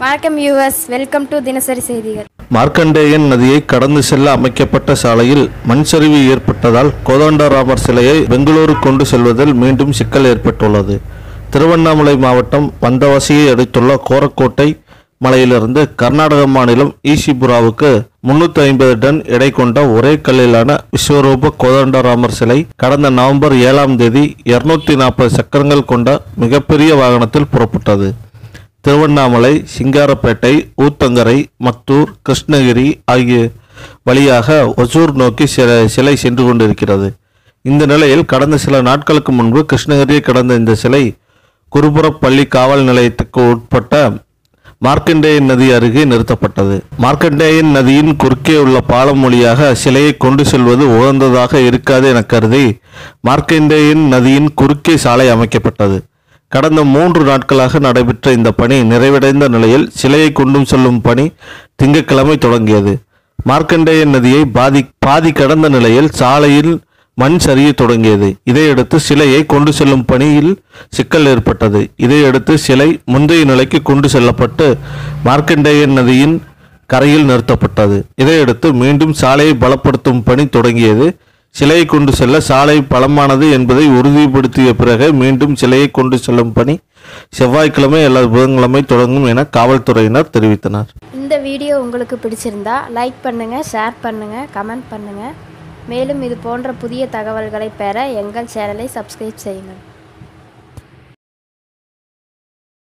வணக்கம் US welcome to தினசரி செய்திகள். மார்க்கண்டேயன் நதியை கடந்து செல்ல அமைக்கப்பட்ட சாலையில் மண் சரிவு ஏற்பட்டதால் கோதண்டராமர் சிலையை பெங்களூரு கொண்டு செல்வதில் மீண்டும் சிக்கல் ஏற்பட்டுள்ளது. திருவண்ணாமலை மாவட்டம் வந்தவாசியை அடுத்துள்ள கோரக்கோட்டை மலையிலிருந்து கர்நாடக மாநிலம் ஈசிபுராவுக்கு முன்னூத்தி ஐம்பது டன் எடை கொண்ட ஒரே கல்லிலான விஸ்வரூப கோதண்டராமர் சிலை கடந்த நவம்பர் ஏழாம் தேதி இருநூத்தி நாற்பது சக்கரங்கள் கொண்ட மிகப்பெரிய வாகனத்தில் புறப்பட்டது. திருவண்ணாமலை சிங்காரப்பேட்டை ஊத்தங்கரை மத்தூர் கிருஷ்ணகிரி ஆகிய வழியாக ஒசூர் நோக்கி சில சிலை சென்று கொண்டிருக்கிறது. இந்த நிலையில் கடந்த சில நாட்களுக்கு முன்பு கிருஷ்ணகிரியை கடந்த இந்த சிலை குருபுரப்பள்ளி காவல் நிலையத்துக்கு உட்பட்ட மார்க்கண்டேயன் நதி அருகே நிறுத்தப்பட்டது. மார்க்கண்டேயன் நதியின் குறுக்கே உள்ள பாலம் மொழியாக சிலையை கொண்டு செல்வது உகந்ததாக இருக்காது என கருதி மார்க்கண்டேயன் நதியின் குறுக்கே சாலை அமைக்கப்பட்டது. கடந்த மூன்று நாட்களாக நடைபெற்ற இந்த பணி நிறைவடைந்த நிலையில் சிலையை கொண்டு செல்லும் பணி திங்கட்கிழமை தொடங்கியது. மார்க்கண்டேயன் நதியை பாதி பாதி கடந்த நிலையில் சாலையில் மண் சரிய தொடங்கியது. இதையடுத்து சிலையை கொண்டு செல்லும் பணியில் சிக்கல் ஏற்பட்டது. இதையடுத்து சிலை முந்தைய நிலைக்கு கொண்டு செல்லப்பட்டு மார்க்கண்டேயன் நதியின் கரையில் நிறுத்தப்பட்டது. இதையடுத்து மீண்டும் சாலையை பலப்படுத்தும் பணி தொடங்கியது. சிலையை கொண்டு செல்ல சாலை பலமானது என்பதை உறுதிப்படுத்திய பிறகு மீண்டும் சிலையை கொண்டு செல்லும் பணி செவ்வாய்க்கிழமை அல்லது புதன்கிழமை தொடங்கும் என காவல்துறையினர் தெரிவித்தனர். இந்த வீடியோ உங்களுக்கு பிடிச்சிருந்தா லைக் பண்ணுங்க ஷேர் பண்ணுங்க கமெண்ட் பண்ணுங்க. மேலும் இது போன்ற புதிய தகவல்களை பெற எங்கள் சேனலை சப்ஸ்கிரைப் செய்யுங்கள்.